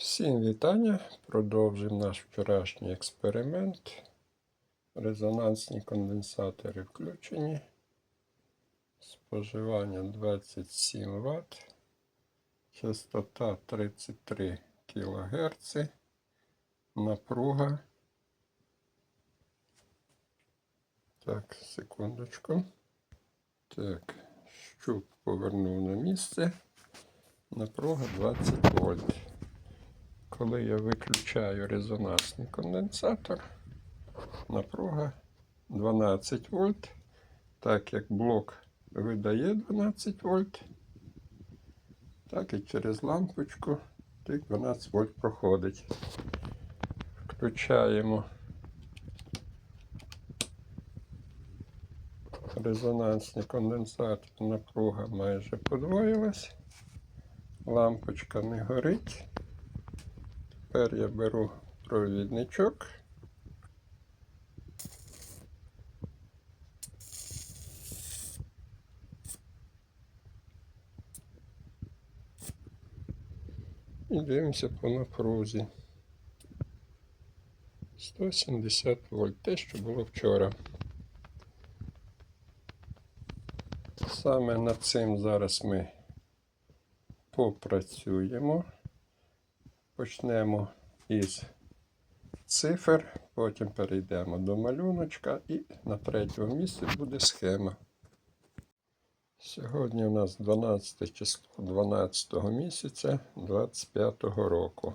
Всім вітання. Продовжуємо наш вчорашній експеримент. Резонансні конденсатори включені. Споживання 27 Вт. Частота 33 кГц. Напруга. Так, секундочку. Так, щуп повернув на місце. Напруга 20 вольт. Коли я виключаю резонансний конденсатор, напруга 12 вольт. Так як блок видає 12 вольт, так і через лампочку тих 12 вольт проходить. Включаємо резонансний конденсатор, напруга майже подвоїлась. Лампочка не горить. Тепер я беру провідничок. І дивимося по напрузі. 170 вольт, те, що було вчора. Саме над цим зараз ми попрацюємо. Почнемо із цифр, потім перейдемо до малюночка і на третьому місці буде схема. Сьогодні у нас 12 число 12 місяця 25 року.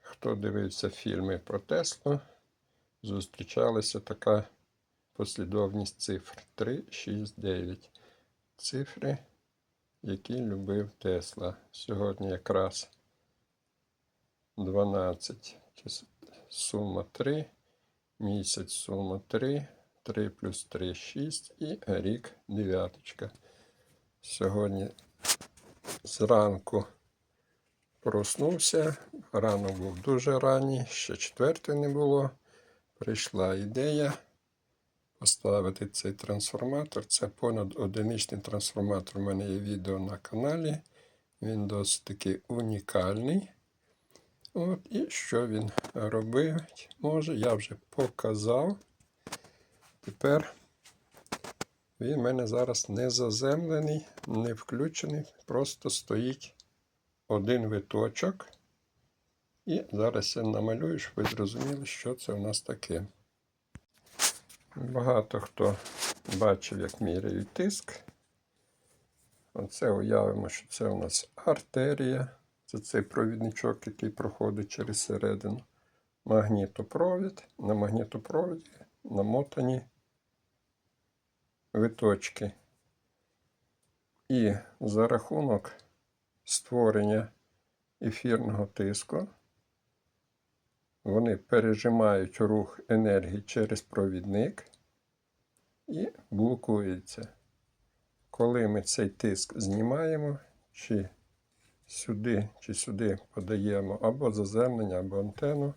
Хто дивився фільми про Теслу, зустрічалася така послідовність цифр 3, 6, 9. Цифри, які любив Тесла. Сьогодні якраз 12 сума 3, місяць сума 3, 3 плюс 3 6 і рік дев'яточка. Сьогодні зранку проснувся, ранок був дуже ранній, ще четвертої не було. Прийшла ідея поставити цей трансформатор. Це понад одиничний трансформатор. У мене є відео на каналі. Він досить таки унікальний. От, і що він робив? Може, я вже показав. Тепер він в мене зараз не заземлений, не включений, просто стоїть один виточок. І зараз я намалюю, щоб ви зрозуміли, що це у нас таке. Багато хто бачив, як міряють тиск. Оце уявимо, що це у нас артерія. Це цей провідничок, який проходить через середину. Магнітопровід. На магнітопроводі намотані виточки. І за рахунок створення ефірного тиску вони пережимають рух енергії через провідник і блокуються. Коли ми цей тиск знімаємо, чи сюди чи сюди подаємо або заземлення, або антенну,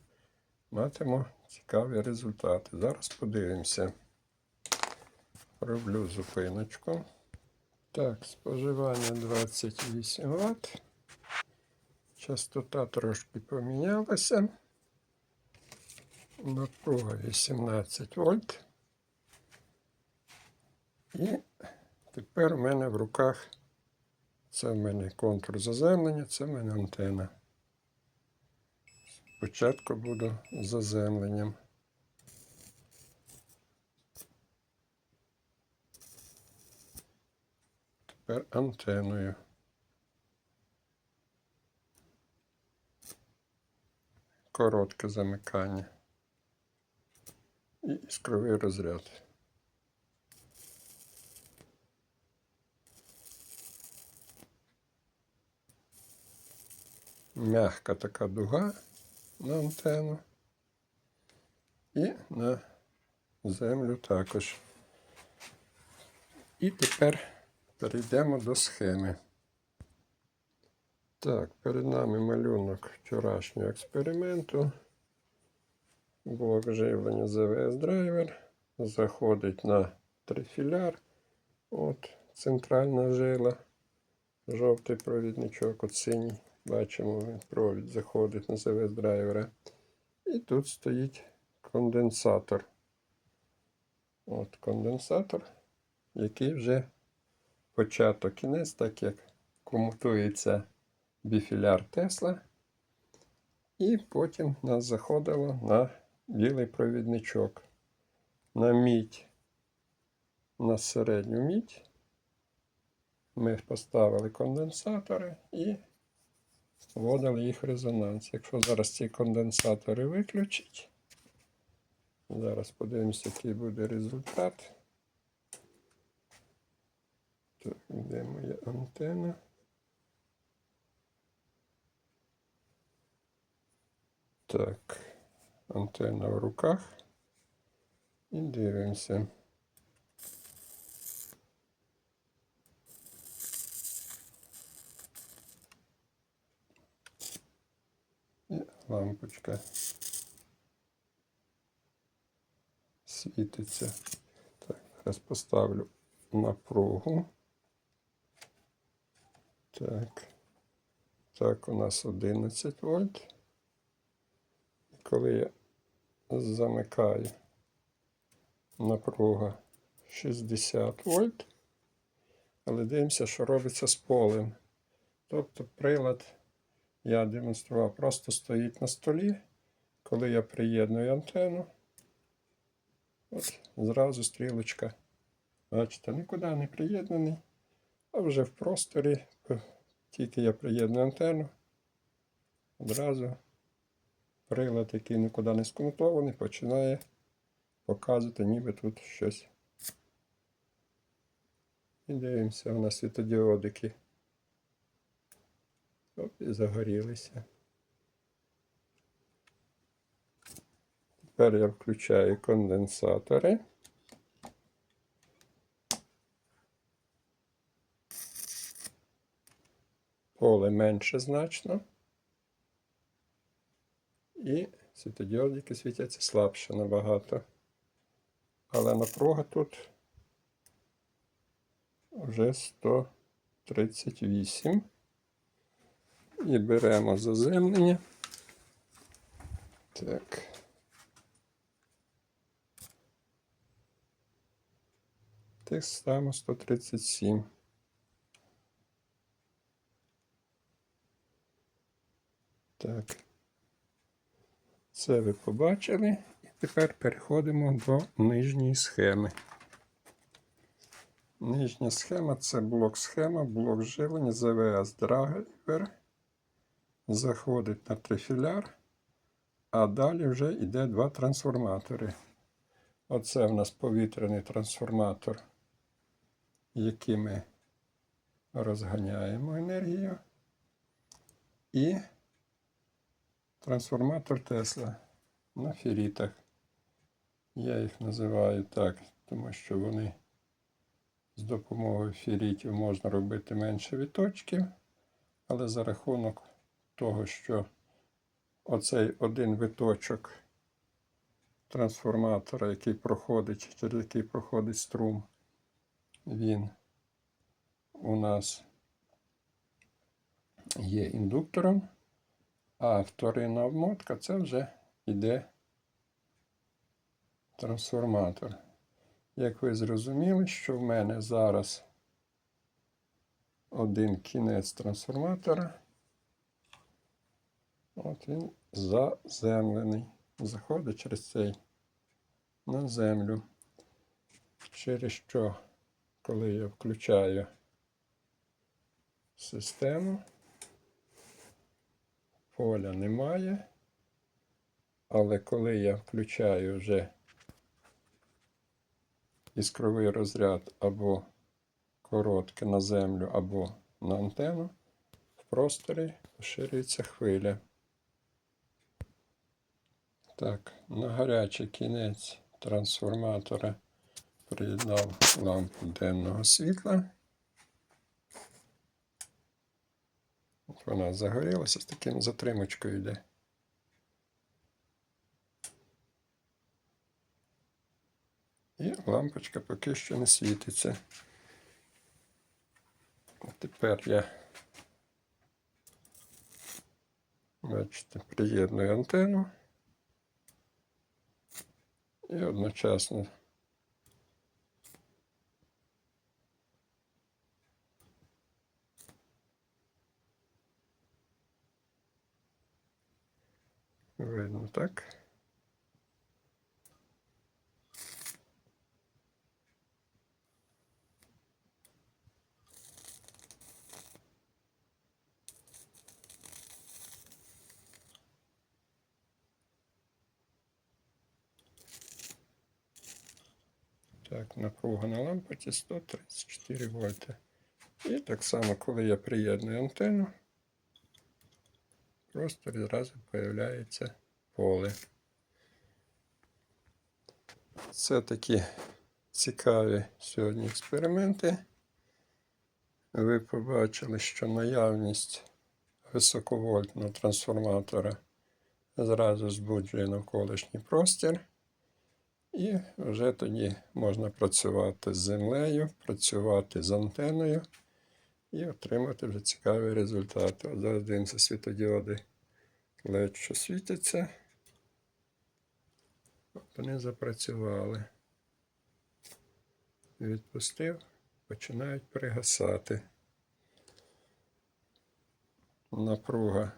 матимо цікаві результати. Зараз подивимося. Роблю зупиночку. Так, споживання 28 Вт. Частота трошки помінялася. Напруга 18 вольт. І тепер у мене в руках це в мене контур заземлення, це в мене антена. Спочатку буду заземленням. Тепер антеною. Коротке замикання. І іскровий розряд. М'яка така дуга на антенну. І на землю також. І тепер перейдемо до схеми. Так, перед нами малюнок вчорашнього експерименту. Блок живлення ZVS драйвер. Заходить на трифіляр. От центральна жила. Жовтий провідничок, от синій Бачимо, він провід заходить на ЗВС драйвера. І тут стоїть конденсатор. От конденсатор, який вже початок кінець, так як комутується біфіляр Тесла. І потім нас заходило на білий провідничок. На мідь, на середню мідь. Ми поставили конденсатори і вводили їх резонанс. Якщо зараз ці конденсатори виключить, зараз подивимося, який буде результат. Так, де моя антенна? Так, антенна в руках. І дивимося. І лампочка світиться. Так, зараз поставлю напругу. Так. Так, у нас 11 вольт. І коли я замикаю напруга 60 вольт, але дивимося, що робиться з полем. Тобто прилад я демонстрував, просто стоїть на столі. Коли я приєдную антенну, от зразу стрілочка. Бачите, нікуди не приєднаний, а вже в просторі, тільки я приєдную антенну, одразу прилад, який нікуди не скомутований, починає показувати, ніби тут щось. І дивимося, у нас світодіодики. Оп, і загорілися. Тепер я включаю конденсатори. Поле менше значно. І світодіодики світяться слабше набагато. Але напруга тут вже 138. І беремо заземлення. Так. Так само 137. Так. Це ви побачили. І тепер переходимо до нижньої схеми. Нижня схема це блок схема, блок живлення, ЗВС драйвер. Заходить на трифіляр, а далі вже йде два трансформатори. Оце в нас повітряний трансформатор, який ми розганяємо енергію. І трансформатор Тесла на ферітах. Я їх називаю так, тому що вони з допомогою ферітів можна робити менше відточків, але за рахунок того, що оцей один виточок трансформатора, який проходить, через який проходить струм, він у нас є індуктором, а вторинна обмотка це вже йде трансформатор. Як ви зрозуміли, що в мене зараз один кінець трансформатора. От він заземлений. Заходить через цей на землю. Через що, коли я включаю систему, поля немає. Але коли я включаю вже іскровий розряд або коротке на землю, або на антенну, в просторі поширюється хвиля. Так, на гарячий кінець трансформатора приєднав лампу денного світла. От вона загорілася з таким затримочкою йде. І лампочка поки що не світиться. Тепер я Бачите, приєдную антенну. І одночасно видно так. Так, напруга на лампочці 134 вольти. І так само, коли я приєдную антенну, просто відразу появляється поле. Це такі цікаві сьогодні експерименти. Ви побачили, що наявність високовольтного трансформатора зразу збуджує навколишній простір. І вже тоді можна працювати з землею, працювати з антеною і отримати вже цікаві результати. От зараз дивимося світодіоди ледь що світяться. От вони запрацювали. Відпустив, починають пригасати. Напруга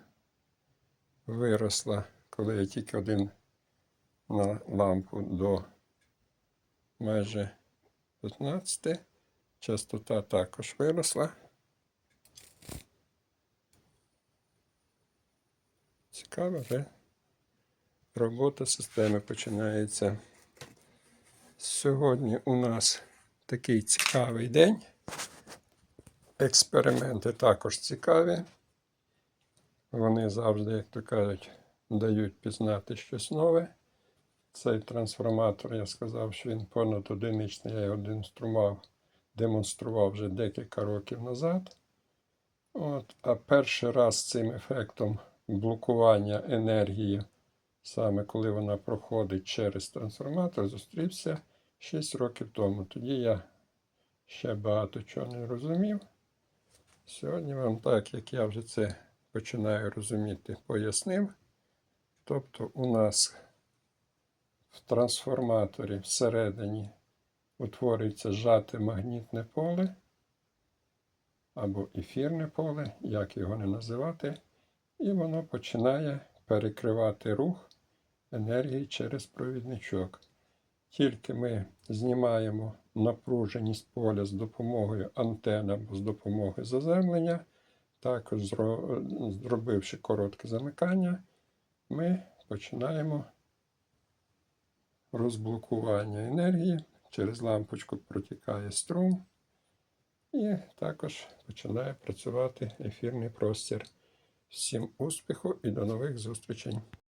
виросла, коли я тільки один на лампу до майже 15. Частота також виросла. Цікаво, вже робота системи починається. Сьогодні у нас такий цікавий день. Експерименти також цікаві. Вони завжди, як то кажуть, дають пізнати щось нове. Цей трансформатор, я сказав, що він понад одиничний, я його демонстрував, демонстрував вже декілька років назад. От, а перший раз цим ефектом блокування енергії, саме коли вона проходить через трансформатор, зустрівся 6 років тому. Тоді я ще багато чого не розумів. Сьогодні вам так, як я вже це починаю розуміти, пояснив. Тобто у нас в трансформаторі всередині утворюється зжате магнітне поле або ефірне поле, як його не називати, і воно починає перекривати рух енергії через провідничок. Тільки ми знімаємо напруженість поля з допомогою антен або з допомогою заземлення, також зробивши коротке замикання, ми починаємо розблокування енергії. Через лампочку протікає струм, і також починає працювати ефірний простір. Всім успіху і до нових зустрічей!